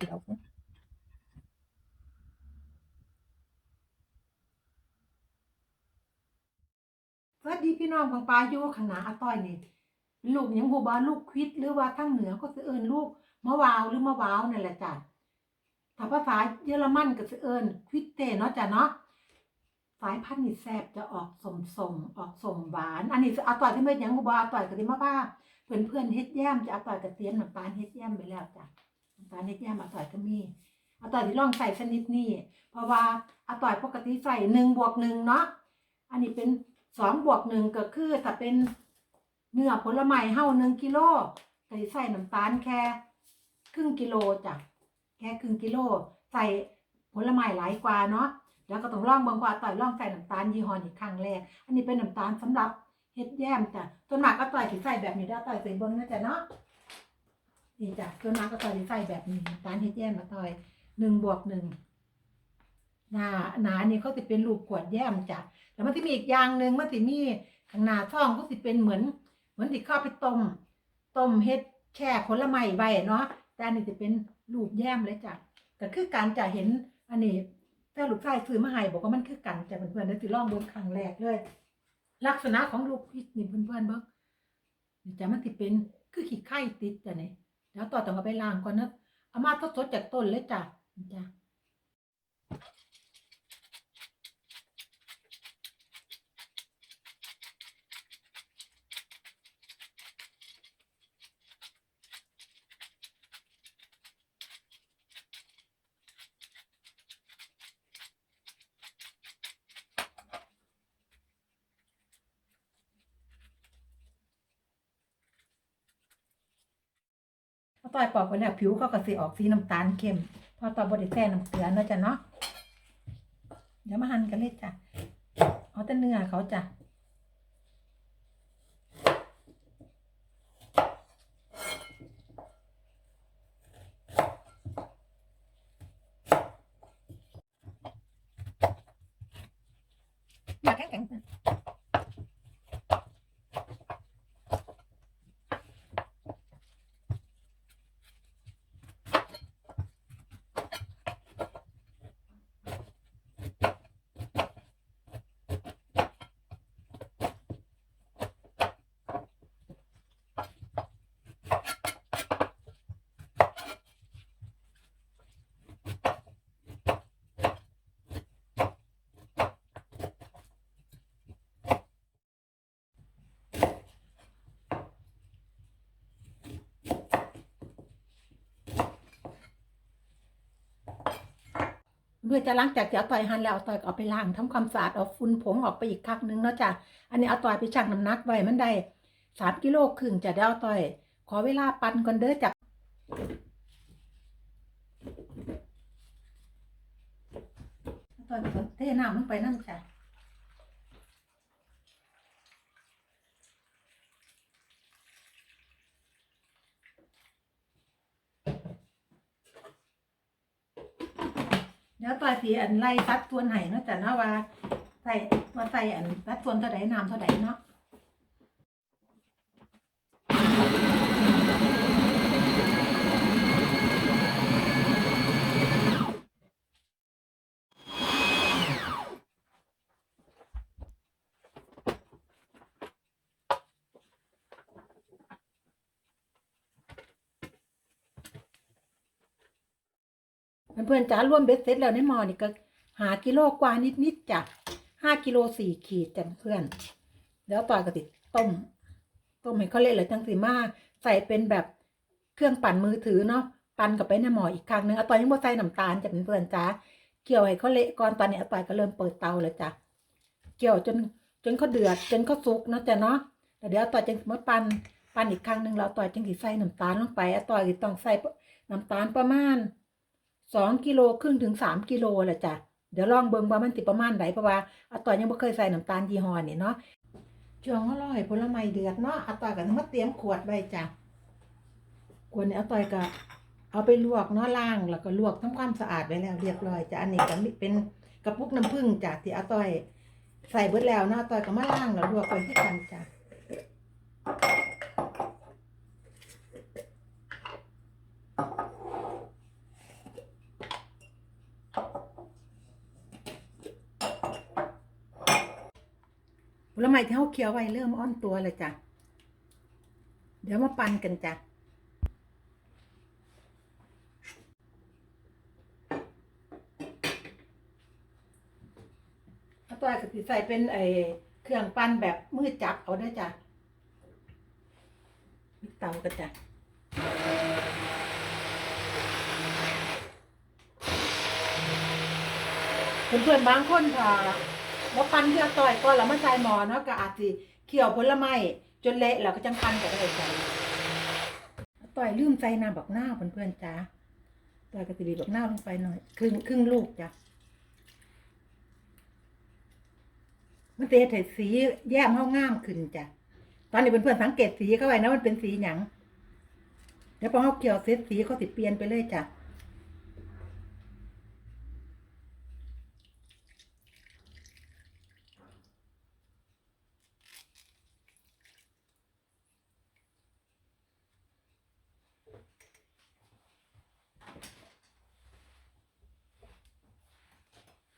เดี๋ยวสวัสดีพี่น้องของปลาโยขนาอาต้อยนี่ลูกยังบูบาลูกควิดหรือว่าทั้งเหนือก็จะเอิญลูกมะวาวหรือมะวาวนั่นแหละจ้ะถ้าภาษาเยอรมันก็จะเอิญควิดเตเนาะจ้ะเนาะสายพันธุ์นี่แซบจะออกสมสมออกสมหวาน อันนี้อาต่อยที่เมื่อยังบูบาอาต่อยกับที่มะบ้าเพื่อนเพื่อนเฮ็ดแย้มจะอาต่อยกับเตียมหนังปลาเฮ็ดแย้มไปแล้วจ้ะ ตาลเฮ็ดแย้มอาต้อยก็มีอาต้อยสิลองใส่ชนิดนี้ เพราะว่าอาต้อยปกติใส่1บวก1เนาะอันนี้เป็นสองบวกหนึ่งก็คือถ้าเป็นเนื้อผลไม้เฮาหนึ่งกิโลก็สิใส่น้ำตาลแค่ครึ่งกิโลจ้ะแค่ครึ่งกิโลใส่ผลไม้หลายกว่าเนาะแล้วก็ต้องลองเบิ่งว่าต่อยลองใส่น้ำตาลยี่ห้อนี้ครั้งแรก อันนี้เป็นน้ำตาลสำหรับเฮ็ดแยมจ้ะส่วนมากก็ต่อยสิใส่แบบนี้ได้ต่อยใส่เบิ่งนะจ๊ะเนาะ นี่จ้ะส่วนมาก็ต่อยสิใส่แบบนี้น้ำตาลเฮ็ดแยมมาต่อยหนึ่งบวกหนึ่งหนาหนานี่เขาจะเป็นรูปขวดแย้มจ้ะแต่มันจะมีอีกอย่างหนึ่งมันจะมีข้างหน้าท้องก็จะเป็นเหมือน เหมือนที่เข้าไปต้มต้มเฮ็ดแช่ผลไม้ไว้เนาะแต่อันนี้จะเป็นรูปแย้มเลยจ้ะก็คือการจะเห็นอันนี้แต่ลูกชายซื้อมาให้บอกว่ามันคือกันจ้ะเพื่อนๆเดี๋ยวสิลองเบิ่งครั้งแรกเลย ลักษณะของลูกพริกนี่เพื่อนๆเบิ่งนี่จ้ะมันสิเป็นคือขี้ไข่ติดจ้ะนี่ แล้วต่อต้องเอาไปล้างก่อนนะเอามาทดสดจากต้นเลยจ้ะจ้ะ ต่อยปอกไปแล้วผิวเขาก็สีออกสีน้ำตาลเข้ม พอต่อบไดแซ่น้ำเกลือเนาะจ้ะเนาะเดี๋ยวมาหั่นกันเลยจ้ะเอาแต่เนื้อเขาจ้ะ เพื่อจะล้างจากจะเอาต่อยหันแล้วเอาต่อยเอาไปล้างทำความสะอาดเอาฝุ่นผงออกไปอีกครั้งหนึงเนาะจ้ะอันนี้เอาต่อยไปชั่งน้ำหนักไว้มันได้สามกิโลครึ่งจะได้เอาต่อย ขอเวลาปั่นก่อนเด้อจ้ะต่อยเทน้ำลงไปนั่นจ้ะ เดี๋ยวต่อย สีอันไล่ซัดส่วนไหนเนาะจ้ะเนาะว่าใส่ว่าใส่อันซัดส่วนเท่าใดน้ำเท่าใดเนาะ เพื่อนๆจ๋ารวมเบ็ดเสร็จแล้วในหม้อนี่ก็หากิโลกว่านิดๆจ้ะห้ากิโลสี่ขีดจ้ะเพื่อนแล้วต่อยก็ติดต้มต้มให้เขาเละเลยจังสีมาใส่เป็นแบบเครื่องปั่นมือถือเนาะปั่นกับไปในหม้ออีกครั้งหนึงเอาต่อยยังบ่ใส่น้ำตาลจ้ะเพื่อนๆจ้าเกี่ยวให้เขาเละก่อนตอนนี้เอาต่อยก็เริ่มเปิดเตาแล้วจ้ะเกี่ยวจนจนเขาเดือดจนเขาสุกเนาะจ้ะเนาะแล้วเดี๋ยวต่อยจะมาปั่นปั่นอีกครั้งหนึ่งแล้วเอาต่อยจึงสิใส่น้ำตาลลงไปเอาต่อยก็ต้องใส่น้ำตาลประมาณ สองกิโลครึ่งถึงสามกิโลแหละจ้ะเดี๋ยวลองเบิ่งว่ามันติประมาณไหนเพราะว่าอาต่อยยังไม่เคยใส่น้ำตาลยี่ห้อนี่เนาะช่วงอร่อยผลไม้เดือดเนาะอาต่อยก็มาเตรียมขวดไว้จ้ะขวดนี้อาต่อยก็เอาไปลวกเนาะล้างแล้วก็ลวกทำความสะอาดไว้แล้วเรียบร้อยจ้ะอันนี้ก็เป็นกระปุกน้ำผึ้งจ้ะที่อาต่อยใส่เบิดแล้วเนาะอาต่อยก็มาล้างแล้วลวกไว้ที่กันจ้ะ ลไม้ที่เขาเคี้ยวไว้เริ่มอ่อนตัวเลยจ้ะ เดี๋ยวมาปั่นกันจ้ะเอาตัวกะทิใส่เป็นไอเครื่องปั้นแบบมือจับเอาได้จ้ะมีเตากันจ้ะเพื่อนๆบางคนค่ะ ว่าปั้นเพื่อต่อยก่อนแล้วมาใส่หมอเนาะก็อาจสิเคี่ยวผลไม้จนเละแล้วก็จังปั้นก็ได้จ้ะต่อยลืมใส่น้ำบักหน้าเพื่อนๆจ้าต่อยกระทิบีบักหน้าลงไปหน่อย ครึ่งครึ่งลูกจ้ะมันจะเฮ็ดสีแย้มเฮางามขึ้นจ้ะตอนนี้เพื่อนๆสังเกตสีเข้าไว้นะมันเป็นสีหยังเดี๋ยวพอเฮาเกี่ยวเสร็จสีเขาสิดเปลี่ยนไปเลยจ้ะ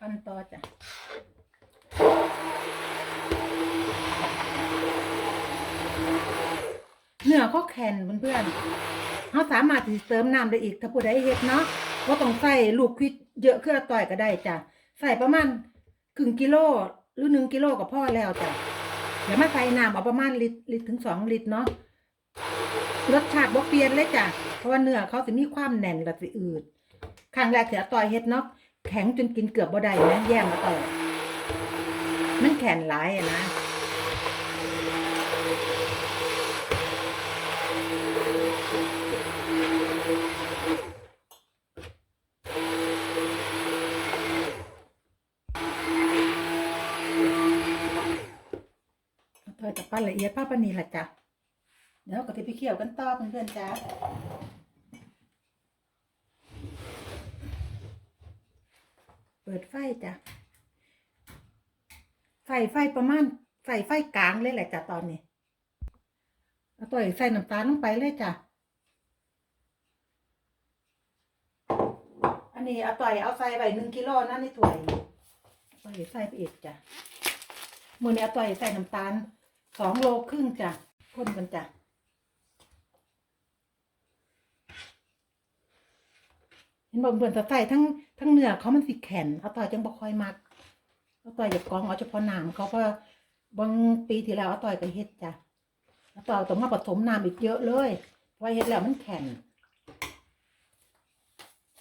ปั้นต่อจ้ะ เนื้อเขาแข็งเพื่อนๆเขามารถที่เติมน้ำได้อีก ถ้าผู้ใดเฮ็ดเนาะว่าต้องใส่ลูกควิดเยอะขึ้นต่อยก็ได้จ้ะใส่ประมาณครึ่งกิโลหรือหนึ่งกิโลก็พอแล้วจ้ะเดี๋ยวมาใส่น้ำเอาประมาณลิตรลิตรถึงสองลิตรเนาะรสชาติบ่เปลี่ยนเลยจ้ะเพราะว่าเนื้อเขาสิมีความแน่นและสิอืดครั้งแรกที่อต่อยเฮ็ดเนาะแข็งจนกินเกือบบ่ได้นะแย่มาต่อยมันแข็งหลายนะ ปั้นละเอียดป้าปนีละจ้ะเดี๋ยวก็จะไปเคี่ยวกันต่อเพื่อนๆจ้าเปิดไฟจ้ะไฟไฟประมาณใส่ไฟกลางเลยแหละจ้ะตอนนี้เอาตัวใส่น้ำตาลลงไปเลยจ้ะอันนี้เอาต่อยเอาใส่ไปหนึ่งกิโลนั่นในถ้วยต่อยใส่ไปอีกจ้ะมือนี้เอาต่อยใส่น้ำตาล สองโลครึ่งจ้ะคนกันจ้ะเห็นบอกเพื่อนจะใส่ทั้งทั้งเนื้อเขามันสิแข็งเอาต่อยจังบ่คอยมักเอาต่อยอย่ากองเอาเฉพาะน้ำเขาเพราะบางปีที่แล้วเอาต่อยก็เฮ็ดจ้ะเอาต่อยต้องมาผสมน้ำอีกเยอะเลยเพราะว่าเฮ็ดแล้วมันแข็ง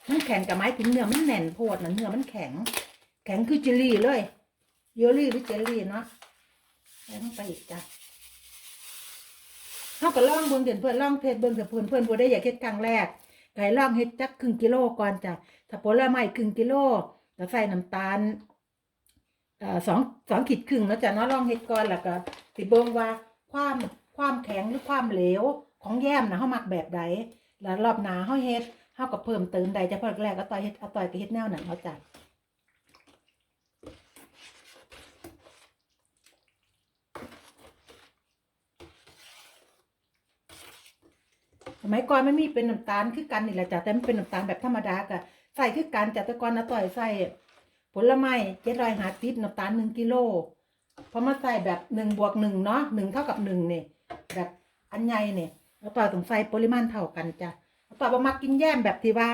มันแข็งกับไม้ถึงเนื้อมันแน่นโพดนะเนื้อมันแข็ง แข็งคือเจลลี่เลยเยลลี่หรือเจลลี่เนาะ ใส่ลงไปอีกจ้ะเขาก็ล่องเบิ่งเด่นเพื่อนล่องเทศเบิ่งแต่เพื่อนเพื่อนบ่ได้อยากเฮ็ดครั้งแรกไก่ล่องเฮ็ดจักครึ่งกิโลก่อนจ้ะถ้าผลไม้ครึ่งกิโลก็ใส่น้ำตาลสองสองขีดครึ่งแล้วจ้ะเนาะลองเฮ็ดก่อนแล้วก็สิเบิ่งว่าความความแข็งหรือความเหลวของแยมนะเฮามักแบบใดแล้วรอบหนาเฮาเฮ็ดเฮาก็เพิ่มเติมใดจะพอแรกก็ต่อยเฮ็ดเอาต่อยก็เฮ็ดแนวนั้นเนาจ้ะ มัยก่อนมันมีเป็นน้ำตาลคือกันนี่แหละจ้ะแต่มันเป็นน้ำตาลแบบธรรมดาก็ใส่คือกันจ้ะแต่ก่อนนะต่อยใส่ผลไม้เจ็ดร้อยห้าสิบน้ำตาลหนึ่งกิโลพอมาใส่แบบหนึ่งบวกหนึ่งเนาะหนึ่งเท่ากับหนึ่งเนี่ยแบบอันใหญ่เนี่ยแล้วต่อยต้องใส่ปริมาณเท่ากันจ้ะแล้วต่อยบ่มักกินแย้มแบบที่ว่า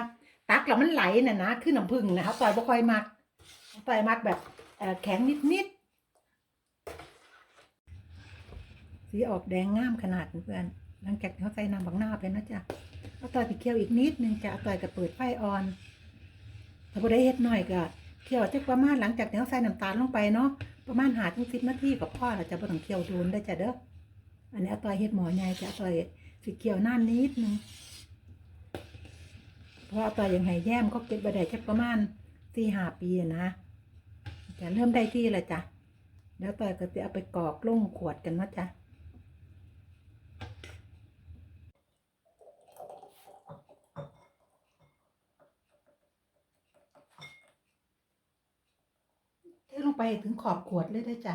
ตักแล้วมันไหลน่ะนะคือน้ำผึ้งนะครับต่อยบ่ค่อยมักต่อยมักแบบแข็งนิดๆสีออกแดงงามขนาดเพื่อน หลังจากที่เขาใส่น้ำบักหน้าไปนะจ๊ะเอาต่อยไปเคี่ยวอีกนิดนึงจ้ะเอาต่อยก็เปิดไฟอ่อน ถ้าบ่ได้เฮ็ดหน่อยก็เคี่ยวจักประมาณหลังจากที่เราใส่น้ำตาลลงไปเนาะประมาณหาถึงสิบนาทีก็พอแล้วจะบ่ต้องเคี่ยวโดนได้จ้ะเด้ออันนี้เอาต่อยเฮ็ดหมอใหญ่จะเอาต่อยสิเคี่ยวนานนิดนึงเพราะเอาต่อยยังไงแย้มเขาเก็บไว้ได้จักประมาณสี่ห้าปีนะจะเริ่มได้ที่แล้วจ้ะแล้วต่อยก็จะเอาไปกรอกลงขวดกันนะจ้ะ เทลง ไปถึงขอบขวดเลยได้จ้ะ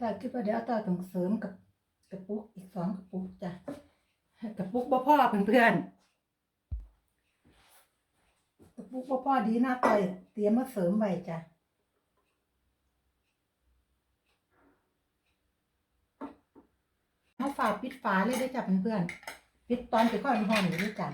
ตาคิดว่าเดี๋ยวตาต้องเสริมกับกระปุกอีกสองกระปุกจ้ะกระปุกบ่พ่อเพื่อนๆกระปุกบ่พ่อดีนะต่อยเตรียมมาเสริมไว้จ้ะเอาฝาปิดฝาเลยได้จ้ะเพื่อนๆปิดตอนที่ก้อนหอมอยู่ด้วยจ้ะ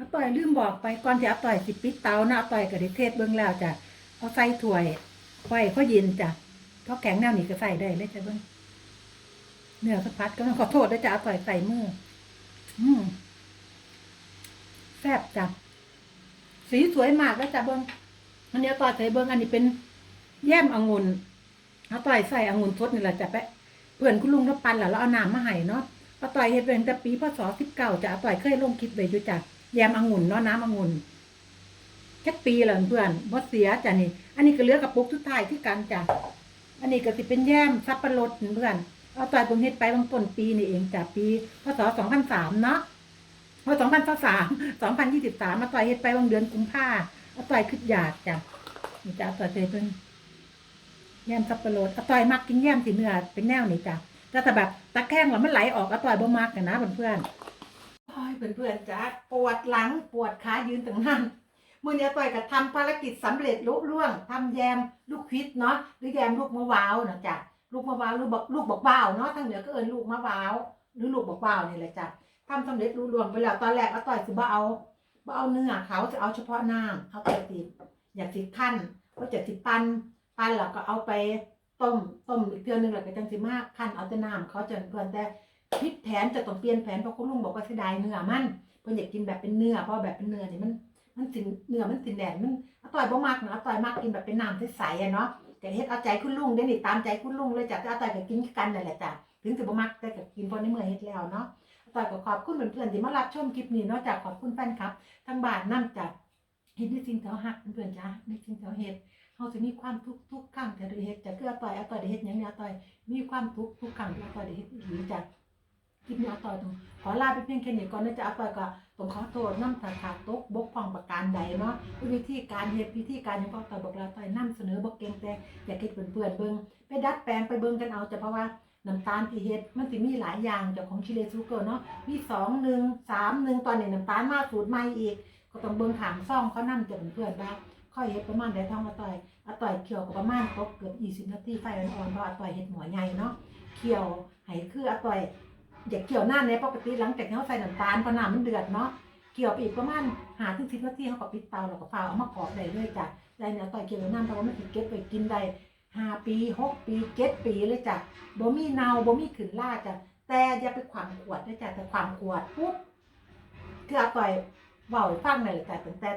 อา ต่อยลืมบอกไปก่อนที่อาต่อยสิปิดเตานะอาต่อยก็ได้เทศเบิ่งแล้วจ้ะเอาใส่ถ้วยไว้เขาเย็นจ้ะเขาแข็งแนวนี้ก็ใส่ได้เลยจ้ะเบิ่งเนื้อสักพัดก็ต้องขอโทษด้วยจ้ะอาต่อยใส่มืออืมแซ่บจ้ะสีสวยมากแล้วจ้ะเบิ่งอันนี้อาต่อยใส่เบิ่งอันนี้เป็นแย้มองุ่นอาต่อยใส่องุ่นสดนี่แหละจ้ะแปะเพื่อนคุณลุงรับปันแล้วเราเอาน้ำมาให้เนาะอาต่อยเฮ็ดเป็นแต่ปีพศสิบเก้าจ้ะอาต่อยเคยลงคลิปไว้อยู่จ้ะ แยมองุ่นเนาะน้ำองุ่นแค่ปีแล้วเพื่อนบ่เสียจ้ะนี่ อันนี้ก็เลือกกระปุกทุกท้ายที่กันจ้ะอันนี้ก็สิเป็นแยมซับปะรดเพื่อนเอาต่อยผมเฮ็ดไปบางต้นปีนี่เองจ้ะปีพศสองพันสามเนาะพอสองพันสามสองพันยี่สิบสามมาต่อยเฮ็ดไปบางเดือนกุมภาเอาต่อยขึ้นอยากจ้ะนี่จ้ะเอาต่อยเพิ่นแยมซับปะรดเอาต่อยมักกินแยมสีเนื้อเป็นแนวนี่จ้ะแต่แต่แบบตะแคงแล้วมันไหลออกเอาต่อยบ่มักกันนะเพื่อนๆโอ้ย เพื่อนๆจ้าปวดหลังปวดขายืนตั้งนานมื่อนี้ต่อยก็ทำภารกิจสำเร็จลุล่วงทำแยมลูกคิดเนาะหรือแยมลูกมะวาวนะจ้ะลูกมะวาวหรือบอกลูกบอกบ้าเนาะทางเหนือก็เอินลูกมะวาวหรือลูกบอกบ้าวนี่แหละจ้ะทำสำเร็จลุล่วงไปแล้วตอนแรกอาต่อยสิบ่เอาบ่เอาเนื้อเขาจะเอาเฉพาะน้ำเอาแต่ติดอยากสิขั้นก็จะสิปั้นปั้นแล้วก็เอาไปต้มต้มอีกเทื่อนึงแล้วก็จังสิมากขั้นเอาแต่น้ำเขาจะเพื่อนแต่ พลิกแผนจะต้องเปลี่ยนแผนเพราะคุณลุงบอกว่าเสียดายเนื้อมันเพิ่นอยากกินแบบเป็นเนื้อเพราะแบบเป็นเนื้อนี่มัน มันสิเนื้อมันสิแหนมันอาต่อยบ่มักนะอาต่อยมักกินแบบเป็นน้ำใสๆอะเนาะแต่เฮ็ดเอาใจคุณลุงได้นี่ตามใจคุณลุงเลยจ้ะแต่อาต่อยก็กินกันนั่นแหละจ้ะถึงจะบ่มักแต่ก็กินเพราะในเมื่อเฮ็ดแล้วเนาะอาต่อยก็ขอบคุณเพื่อนๆที่มารับชมคลิปนี้เนาะจ้ะขอบคุณแฟนคลับทั้งบ้านนํจ้ะเฮ็ดในสิ่งที่เฮาฮักเพื่อนๆจ้ะในสิ่งที่เฮาเฮ็ดเฮาจะมีความทุกข์ทุกครั้งที่เราได้เฮ็ดจ้ะคืออาต่อยอาต่อยได้เฮ็ดหยังเนี่ยอาต่อยมีความทุกข์ทุกครั้งที่อาต่อยได้เฮ็ดอีหลีจ้ะ คลิปนี้อาต่อยต้องขอลาไปเพียงแค่นี้ก่อนนะจ๊ะอาต่อยก็ต้องขอโทษน้ำตาขาดตกบกพร่องประการใดเนาะวิธีการเฮ็ดวิธีการย่างพ่อต่อยบอกเราต่อยนำเสนอบ่เก่งแต่อย่ากเฮ็ดเพื่อนเบิ่งไปดัดแปลงไปเบิ่งกันเอาจ้ะเพราะว่าน้ำตาลที่เฮ็ดมันสิมีหลายอย่างจากของชิเลซูเกอร์เนาะมี2 1 3 1ตอนนี้น้ำตาลมากสูตรใหม่อีก ก็ต้องเบิ่งขางซ่องเขานำจ้ะเพื่อนๆว่าค่อยเฮ็ดประมาณใดท้องอาต่อยอาต่อยเคี่ยวก็ประมาณตกเกือบ20นาทีไฟอ่อนๆเพราะอาต่อยเฮ็ดหมอใหญ่เนาะเคี่ยวให้คืออาต่อย อย่าเกี่ยวหน้าในปกติหลังจากที่เขาใส่น้ำตาลพอน้ำมันเดือดเนาะเกี่ยวไปอีกประมาณหาถึงสิบนาทีเขาก็ปิดเตาแล้วก็ฟ้าเอามากรอบได้เลยจ้ะได้เนี่ยต่อยเกี่ยวน้ำเพราะว่ามันติดเก็บไปกินได้ห้าปีหกปีเจ็ดปีเลยจ้ะบ่มีเนาบ่มีขืนล่าจ้ะแต่อย่าไปขวางขวดด้วยจ้ะแต่ขวางขวดปุ๊บคืออาต่อยเบาให้ฟังหน่อยเลยจ้ะตั้งแต่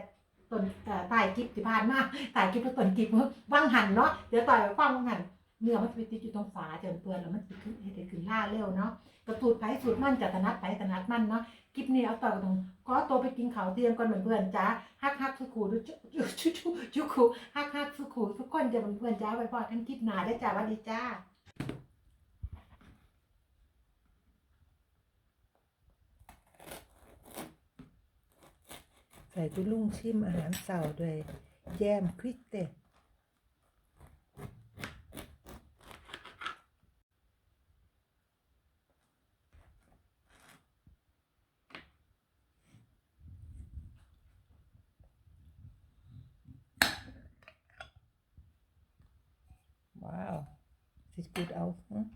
ต้นใต้คลิปที่ผ่านมาใต้คลิปแล้วต้นคลิปมึงว่างหันเนาะเดี๋ยวต่อยไปฟังว่างหันเนื้อมันจะไปติดอยู่ตรงฝาจนเปื้อนแล้วมันติดขึ้นให้ได้ขึ้นล่าเร็วเนาะ กระตูดไผ่สูตรมั่นจะถนัดไผ่ถนัดมั่นเนาะคลิปนี้เอาต่อตรงขอตัวไปกินข้าวเที่ยงก่อนเหมือนเพื่อนจ้าฮักฮักสุขูดูจุจุจุจุจุขูฮักฮักสุขูทุกคนจะเหมือนเพื่อนจ้าไว้พอกันคลิปหน้าได้จ้าสวัสดีจ้าใส่ตุ้ลุงชิมอาหารเสาร์ด้วย แยมควิกเต Wow. Sieht gut auf. ne?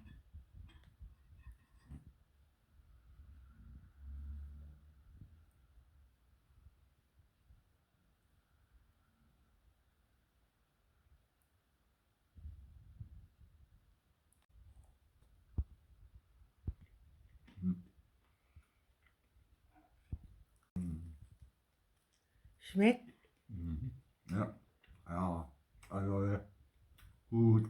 Schmeckt? Mhm. Ja, ja, also äh, gut.